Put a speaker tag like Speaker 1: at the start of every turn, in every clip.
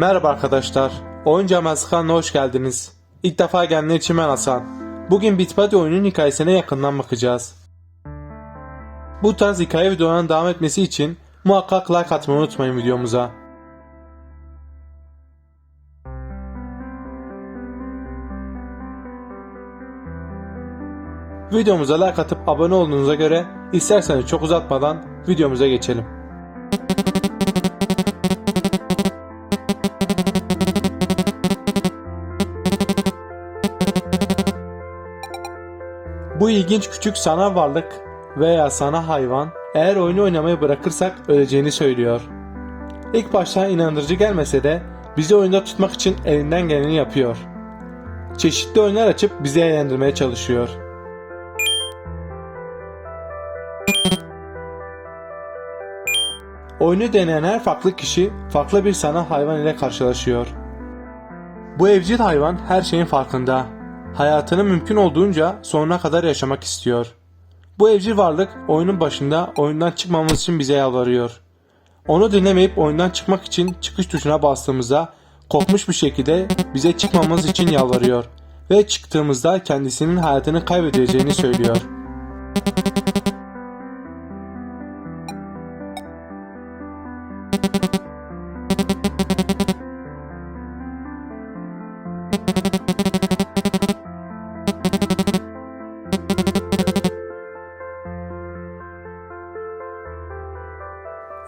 Speaker 1: Merhaba arkadaşlar. Oyuncu Amaz hoş geldiniz. İlk defa gelenler için ben Hasan. Bugün Bitbody oyunun hikayesine yakından bakacağız. Bu tarz hikaye videolarının devam etmesi için muhakkak like atmayı unutmayın videomuza. Videomuza like atıp abone olduğunuza göre isterseniz çok uzatmadan videomuza geçelim. Bu ilginç küçük sanal varlık veya sanal hayvan eğer oyunu oynamayı bırakırsak öleceğini söylüyor. İlk başta inandırıcı gelmese de bizi oyunda tutmak için elinden geleni yapıyor. Çeşitli oyunlar açıp bizi eğlendirmeye çalışıyor. Oyunu deneyen her farklı kişi farklı bir sanal hayvan ile karşılaşıyor. Bu evcil hayvan her şeyin farkında. Hayatını mümkün olduğunca sonuna kadar yaşamak istiyor. Bu evcil varlık oyunun başında oyundan çıkmamız için bize yalvarıyor. Onu dinlemeyip oyundan çıkmak için çıkış tuşuna bastığımızda korkmuş bir şekilde bize çıkmamız için yalvarıyor ve çıktığımızda kendisinin hayatını kaybedeceğini söylüyor.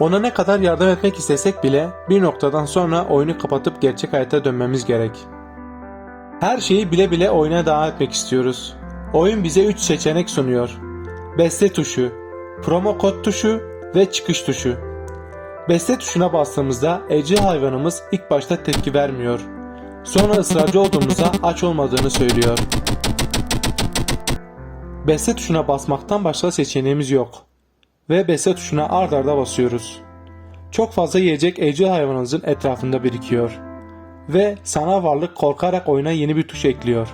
Speaker 1: Ona ne kadar yardım etmek istesek bile bir noktadan sonra oyunu kapatıp gerçek hayata dönmemiz gerek. Her şeyi bile bile oyuna devam etmek istiyoruz. Oyun bize 3 seçenek sunuyor. Beste tuşu, promo kod tuşu ve çıkış tuşu. Beste tuşuna bastığımızda evcil hayvanımız ilk başta tepki vermiyor. Sonra ısrarcı olduğumuzda aç olmadığını söylüyor. Beste tuşuna basmaktan başka seçeneğimiz yok ve beste tuşuna ard arda basıyoruz. Çok fazla yiyecek evcil hayvanınızın etrafında birikiyor. Ve sanal varlık korkarak oyuna yeni bir tuş ekliyor.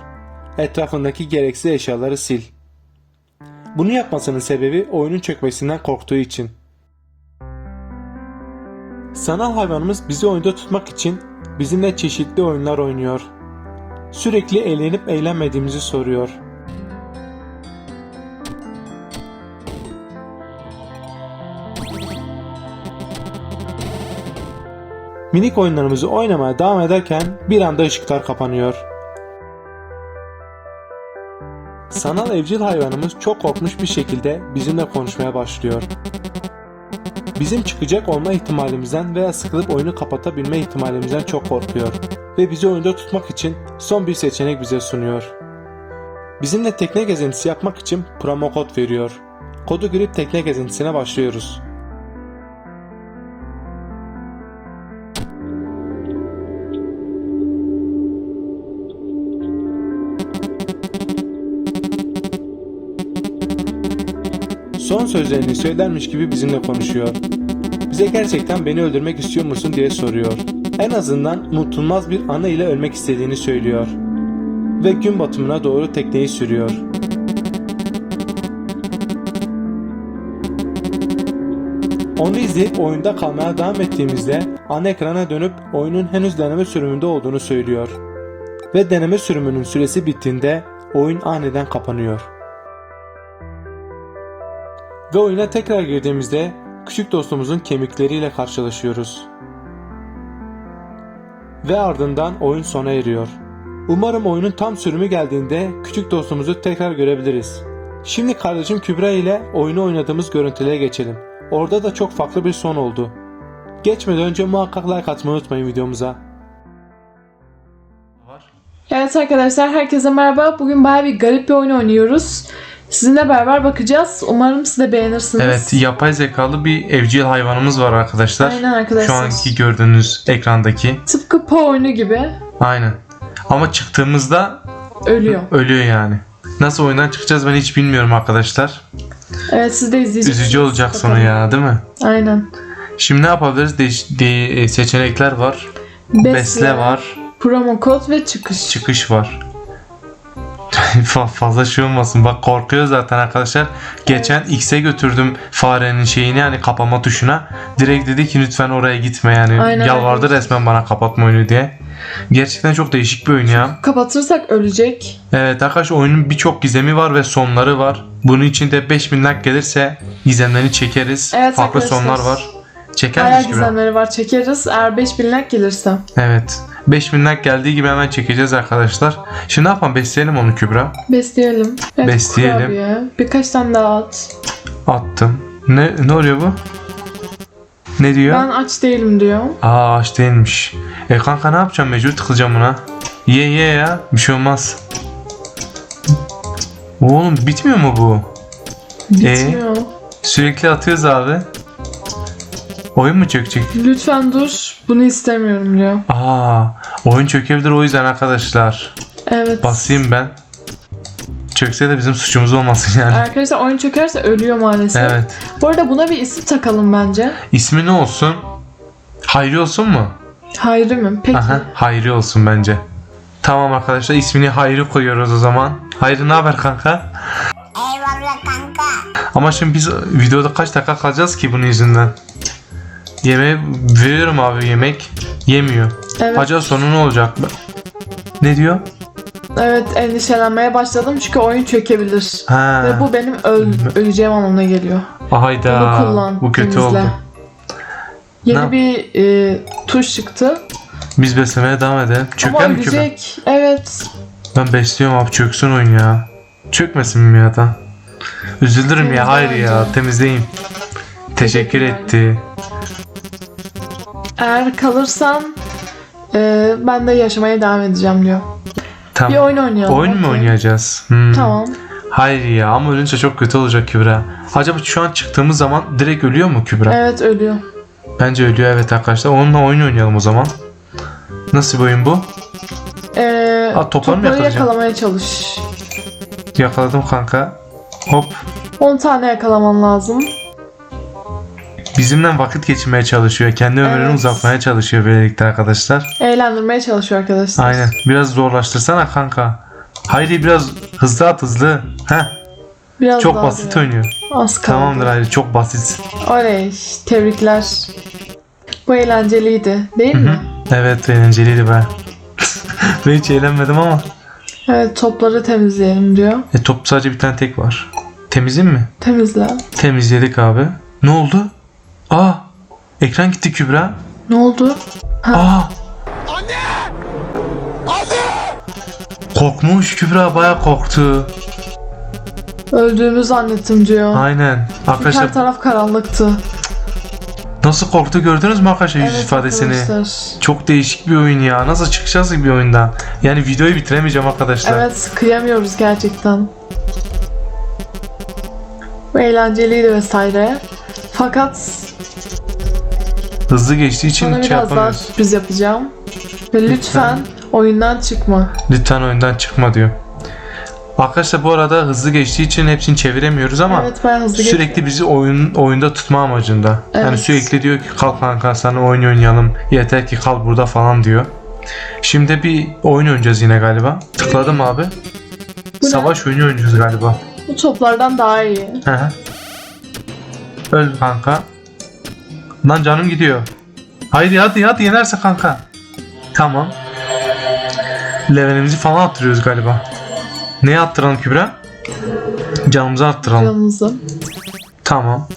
Speaker 1: Etrafındaki gereksiz eşyaları sil. Bunu yapmasının sebebi oyunun çökmesinden korktuğu için. Sanal hayvanımız bizi oyunda tutmak için bizimle çeşitli oyunlar oynuyor. Sürekli eğlenip eğlenmediğimizi soruyor. Minik oyunlarımızı oynamaya devam ederken bir anda ışıklar kapanıyor. Sanal evcil hayvanımız çok korkmuş bir şekilde bizimle konuşmaya başlıyor. Bizim çıkacak olma ihtimalimizden veya sıkılıp oyunu kapatabilme ihtimalimizden çok korkuyor ve bizi oyunda tutmak için son bir seçenek bize sunuyor. Bizimle tekne gezintisi yapmak için promo kod veriyor. Kodu girip tekne gezintisine başlıyoruz. Son sözlerini söylermiş gibi bizimle konuşuyor. Bize gerçekten beni öldürmek istiyor musun diye soruyor. En azından unutulmaz bir anı ile ölmek istediğini söylüyor. Ve gün batımına doğru tekneyi sürüyor. Onu izleyip oyunda kalmaya devam ettiğimizde ana ekrana dönüp oyunun henüz deneme sürümünde olduğunu söylüyor. Ve deneme sürümünün süresi bittiğinde oyun aniden kapanıyor. Ve oyuna tekrar girdiğimizde küçük dostumuzun kemikleriyle karşılaşıyoruz. Ve ardından oyun sona eriyor. Umarım oyunun tam sürümü geldiğinde küçük dostumuzu tekrar görebiliriz. Şimdi kardeşim Kübra ile oyunu oynadığımız görüntülere geçelim. Orada da çok farklı bir son oldu. Geçmeden önce muhakkak like atmayı unutmayın videomuza.
Speaker 2: Evet arkadaşlar herkese merhaba. Bugün baya bir garip bir oyun oynuyoruz. Sizinle beraber bakacağız. Umarım siz de beğenirsiniz.
Speaker 3: Evet, yapay zekalı bir evcil hayvanımız var arkadaşlar.
Speaker 2: Aynen arkadaşlar.
Speaker 3: Şu anki gördüğünüz ekrandaki.
Speaker 2: Tıpkı Po oyunu gibi
Speaker 3: Aynen. Ama çıktığımızda
Speaker 2: ölüyor.
Speaker 3: ölüyor yani. Nasıl oyundan çıkacağız ben hiç bilmiyorum arkadaşlar.
Speaker 2: Evet siz de izleyeceksiniz.
Speaker 3: Üzücü olacak sonu
Speaker 2: Bakalım.
Speaker 3: ya değil mi?
Speaker 2: Aynen.
Speaker 3: Şimdi ne yapabiliriz? De- e, seçenekler var.
Speaker 2: Besle,
Speaker 3: Besle var.
Speaker 2: Promo kod ve çıkış.
Speaker 3: Çıkış var.
Speaker 1: Fa- fazla şey olmasın. Bak korkuyor zaten arkadaşlar. Geçen X'e götürdüm farenin şeyini yani kapama tuşuna. Direkt dedi ki lütfen oraya gitme yani.
Speaker 2: Aynen
Speaker 1: Yalvardı resmen bana kapatma oyunu diye. Gerçekten çok değişik bir oyun ya.
Speaker 2: Kapatırsak ölecek.
Speaker 1: Evet arkadaşlar oyunun birçok gizemi var ve sonları var. Bunun için de 5000 like gelirse gizemlerini çekeriz.
Speaker 2: Evet
Speaker 1: Farklı sonlar var. Çeker
Speaker 2: Bayağı
Speaker 1: gibi?
Speaker 2: gizemleri var çekeriz. Eğer 5000 like gelirse.
Speaker 1: Evet. 5000 like geldiği gibi hemen çekeceğiz arkadaşlar. Şimdi ne yapalım? Besleyelim onu Kübra.
Speaker 2: Besleyelim. Evet,
Speaker 1: Besleyelim.
Speaker 2: kurabiye. Birkaç tane daha at.
Speaker 1: Attım. Ne ne oluyor bu? Ne diyor?
Speaker 2: Ben aç değilim diyor.
Speaker 1: Aa aç değilmiş. E kanka ne yapacağım? Mecbur tıkılacağım buna. Ye ye ya. Bir şey olmaz. Oğlum bitmiyor mu bu?
Speaker 2: Bitmiyor.
Speaker 1: Sürekli atıyoruz abi. Oyun mu çökecek?
Speaker 2: Lütfen dur. Bunu istemiyorum diyor.
Speaker 1: Aa, oyun çökebilir o yüzden arkadaşlar.
Speaker 2: Evet.
Speaker 1: Basayım ben. Çökse de bizim suçumuz olmasın yani.
Speaker 2: Arkadaşlar oyun çökerse ölüyor maalesef.
Speaker 1: Evet.
Speaker 2: Bu arada buna bir isim takalım bence.
Speaker 1: İsmi ne olsun? Hayri olsun mu?
Speaker 2: Hayri mi? Peki.
Speaker 1: Aha, Hayri olsun bence. Tamam arkadaşlar ismini Hayri koyuyoruz o zaman. Hayri ne haber kanka?
Speaker 4: Eyvallah kanka.
Speaker 1: Ama şimdi biz videoda kaç dakika kalacağız ki bunun yüzünden? Yemeği veriyorum abi yemek. Yemiyor.
Speaker 2: Evet.
Speaker 1: Acaba sonu ne olacak? Ne diyor?
Speaker 2: Evet endişelenmeye başladım çünkü oyun çökebilir.
Speaker 1: Ha.
Speaker 2: Ve bu benim öl- öleceğim anlamına geliyor.
Speaker 1: Hayda.
Speaker 2: Bunu kullan.
Speaker 1: Bu kötü
Speaker 2: temizle.
Speaker 1: oldu.
Speaker 2: Yeni
Speaker 1: Ne-
Speaker 2: bir e, tuş çıktı.
Speaker 1: Biz beslemeye devam edelim. Çöker
Speaker 2: Ama
Speaker 1: mi küme?
Speaker 2: Evet.
Speaker 1: Ben besliyorum abi çöksün oyun ya. Çökmesin mi ya da? Üzülürüm
Speaker 2: Temizle
Speaker 1: ya hayır ya
Speaker 2: bence.
Speaker 1: temizleyin. Teşekkür etti.
Speaker 2: Eğer kalırsan e, ben de yaşamaya devam edeceğim diyor.
Speaker 1: Tamam.
Speaker 2: Bir oyun oynayalım.
Speaker 1: Oyun mu
Speaker 2: okey.
Speaker 1: oynayacağız? Hmm.
Speaker 2: Tamam.
Speaker 1: Hayır ya ama ölünce çok kötü olacak Kübra. Acaba şu an çıktığımız zaman direkt ölüyor mu Kübra?
Speaker 2: Evet ölüyor.
Speaker 1: Bence ölüyor evet arkadaşlar. Onunla oyun oynayalım o zaman. Nasıl bir oyun bu?
Speaker 2: Ee,
Speaker 1: Aa, topları mı
Speaker 2: topları
Speaker 1: yakalayacağım?
Speaker 2: yakalamaya çalış.
Speaker 1: Yakaladım kanka. Hop.
Speaker 2: 10 tane yakalaman lazım.
Speaker 1: Bizimle vakit geçirmeye çalışıyor. Kendi ömrünü
Speaker 2: Evet.
Speaker 1: uzatmaya çalışıyor böylelikle arkadaşlar.
Speaker 2: Eğlendirmeye çalışıyor arkadaşlar.
Speaker 1: Aynen. Biraz zorlaştırsana kanka. Haydi biraz hızlı at hızlı. Heh.
Speaker 2: Biraz
Speaker 1: Çok
Speaker 2: daha
Speaker 1: basit
Speaker 2: diyor.
Speaker 1: oynuyor.
Speaker 2: Az kaldı.
Speaker 1: Tamamdır Haydi çok basit.
Speaker 2: Oley. Tebrikler. Bu eğlenceliydi. Değil mi?
Speaker 1: Evet eğlenceliydi be. ben hiç eğlenmedim ama.
Speaker 2: Evet topları temizleyelim diyor.
Speaker 1: E, top sadece bir tane tek var. Temizin mi?
Speaker 2: Temizle.
Speaker 1: Temizledik abi. Ne oldu? Aa! Ekran gitti Kübra.
Speaker 2: Ne oldu?
Speaker 1: Aa! Korkmuş Kübra baya korktu.
Speaker 2: Öldüğümü zannettim diyor.
Speaker 1: Aynen. Arkadaşlar
Speaker 2: Her taraf karanlıktı.
Speaker 1: nasıl korktu gördünüz mü arkadaşlar yüz
Speaker 2: Evet
Speaker 1: ifadesini?
Speaker 2: arkadaşlar.
Speaker 1: Çok değişik bir oyun ya. Nasıl çıkacağız bir oyundan? Yani videoyu bitiremeyeceğim arkadaşlar.
Speaker 2: Evet kıyamıyoruz gerçekten. Bu eğlenceliydi vesaire. Fakat
Speaker 1: Hızlı geçtiği için
Speaker 2: sana
Speaker 1: şey
Speaker 2: biraz daha
Speaker 1: yapamıyoruz.
Speaker 2: sürpriz yapacağım. Ve lütfen oyundan çıkma.
Speaker 1: Lütfen oyundan çıkma diyor. Arkadaşlar bu arada hızlı geçtiği için hepsini çeviremiyoruz ama
Speaker 2: evet ben hızlı
Speaker 1: sürekli
Speaker 2: geçiyorum.
Speaker 1: bizi oyun oyunda tutma amacında. Yani
Speaker 2: Evet.
Speaker 1: sürekli diyor ki kalk kanka sana oyun oynayalım. Yeter ki kal burada falan diyor. Şimdi bir oyun oynayacağız yine galiba. Tıkladım abi.
Speaker 2: Bu ne?
Speaker 1: Savaş oyunu oynayacağız galiba.
Speaker 2: Bu toplardan daha iyi.
Speaker 1: Hı hı. Öl kanka. Lan canım gidiyor. Haydi hadi hadi yenerse kanka. Tamam. Levelimizi falan attırıyoruz galiba. Neye attıralım Kübra? Canımızı attıralım.
Speaker 2: Canımızı.
Speaker 1: Tamam.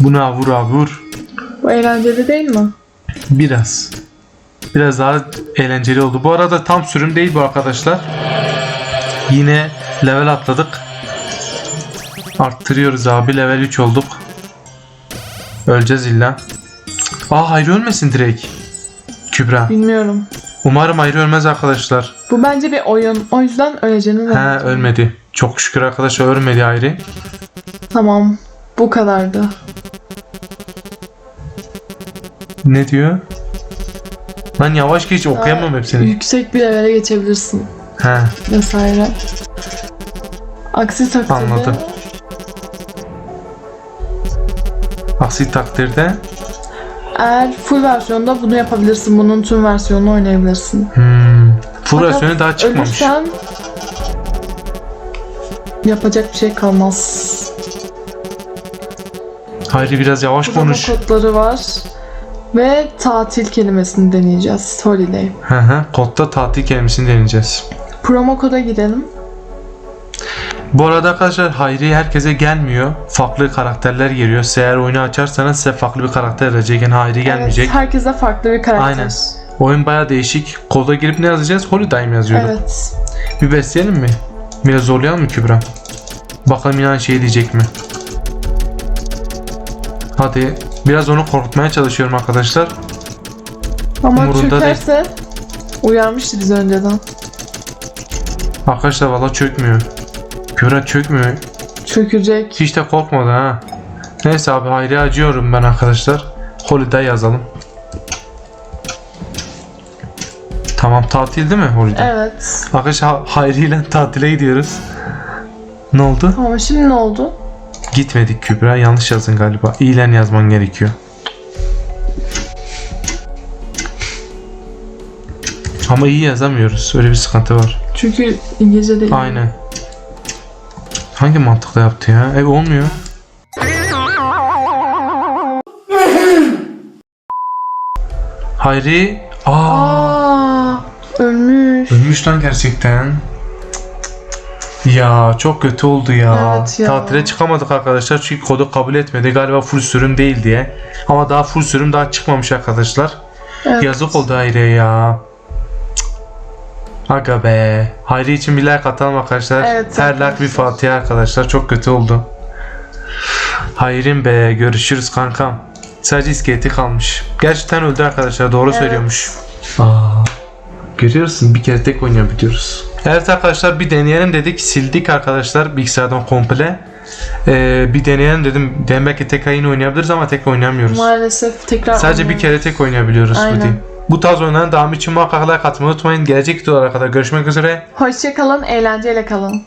Speaker 1: Buna vur abi vur.
Speaker 2: Bu eğlenceli değil mi?
Speaker 1: Biraz. Biraz daha eğlenceli oldu. Bu arada tam sürüm değil bu arkadaşlar. Yine level atladık. Arttırıyoruz abi. Level 3 olduk. Öleceğiz illa. Aa Hayri ölmesin direkt. Kübra.
Speaker 2: Bilmiyorum.
Speaker 1: Umarım Hayri ölmez arkadaşlar.
Speaker 2: Bu bence bir oyun. O yüzden öleceğini
Speaker 1: He
Speaker 2: zannettim.
Speaker 1: ölmedi. Çok şükür arkadaşlar ölmedi Hayri.
Speaker 2: Tamam. Bu kadardı.
Speaker 1: Ne diyor? Lan yavaş geç okuyamam hepsini.
Speaker 2: Yüksek bir levele geçebilirsin.
Speaker 1: He
Speaker 2: Vesaire. Aksi takdirde
Speaker 1: Anladım. Aksi takdirde
Speaker 2: eğer full versiyonda bunu yapabilirsin. Bunun tüm versiyonunu oynayabilirsin.
Speaker 1: Hmm. Full
Speaker 2: Fakat
Speaker 1: versiyonu daha çıkmamış.
Speaker 2: Ölürsen Yapacak bir şey kalmaz.
Speaker 1: Hayri biraz yavaş
Speaker 2: Burada
Speaker 1: konuş.
Speaker 2: kodları var. Ve tatil kelimesini deneyeceğiz. Holiday.
Speaker 1: Hı hı. Kodda tatil kelimesini deneyeceğiz.
Speaker 2: Promo koda girelim.
Speaker 1: Bu arada arkadaşlar Hayri herkese gelmiyor. Farklı karakterler geliyor. Siz eğer oyunu açarsanız size farklı bir karakter verecek. Yani Hayri gelmeyecek.
Speaker 2: Evet, herkese farklı bir karakter.
Speaker 1: Aynen. Oyun baya değişik. Koda girip ne yazacağız? Holiday yazıyorduk?
Speaker 2: Evet.
Speaker 1: Bir besleyelim mi? Biraz zorlayalım mı Kübra? Bakalım yine aynı şey diyecek mi? Hadi. Biraz onu korkutmaya çalışıyorum arkadaşlar.
Speaker 2: Ama
Speaker 1: Umurunda
Speaker 2: çökerse uyarmıştı bizi önceden.
Speaker 1: Arkadaşlar valla çökmüyor. Kübra çökmüyor.
Speaker 2: Çökecek.
Speaker 1: Hiç de korkmadı ha. Neyse abi Hayri acıyorum ben arkadaşlar. Holiday yazalım. Tamam tatil değil mi Holiday?
Speaker 2: Evet.
Speaker 1: Arkadaşlar Hayri ile tatile gidiyoruz. Ne oldu?
Speaker 2: Ama şimdi ne oldu?
Speaker 1: Gitmedik Kübra. Yanlış yazdın galiba. İyilen yazman gerekiyor. Ama iyi yazamıyoruz. Öyle bir sıkıntı var.
Speaker 2: Çünkü İngilizce değil.
Speaker 1: Aynen. Hangi mantıkla yaptı ya? Ev olmuyor. Hayri. Aa,
Speaker 2: Aa, ölmüş.
Speaker 1: ölmüş lan gerçekten. Ya çok kötü oldu ya.
Speaker 2: Evet ya.
Speaker 1: Tatile çıkamadık arkadaşlar çünkü kodu kabul etmedi. Galiba full sürüm değil diye. Ama daha full sürüm daha çıkmamış arkadaşlar.
Speaker 2: Evet.
Speaker 1: Yazık oldu Hayri'ye ya. Aga be. Hayri için bir like atalım arkadaşlar.
Speaker 2: Evet,
Speaker 1: Her like bir Fatiha arkadaşlar. Çok kötü oldu. Hayrim be. Görüşürüz kankam. Sadece iskeleti kalmış. Gerçekten öldü arkadaşlar. Doğru
Speaker 2: Evet.
Speaker 1: söylüyormuş. Aa, görüyorsun bir kere tek oynayabiliyoruz. Evet arkadaşlar bir deneyelim dedik. Sildik arkadaşlar bilgisayardan komple. Ee, bir deneyelim dedim. Demek ki tekrar yine oynayabiliriz ama tek oynayamıyoruz.
Speaker 2: Maalesef tekrar
Speaker 1: Sadece bir kere tek oynayabiliyoruz
Speaker 2: Aynen.
Speaker 1: Footy. Bu tarz oyunların devamı için muhakkak like atmayı unutmayın. Gelecek videolara kadar görüşmek üzere.
Speaker 2: Hoşçakalın, eğlenceyle kalın.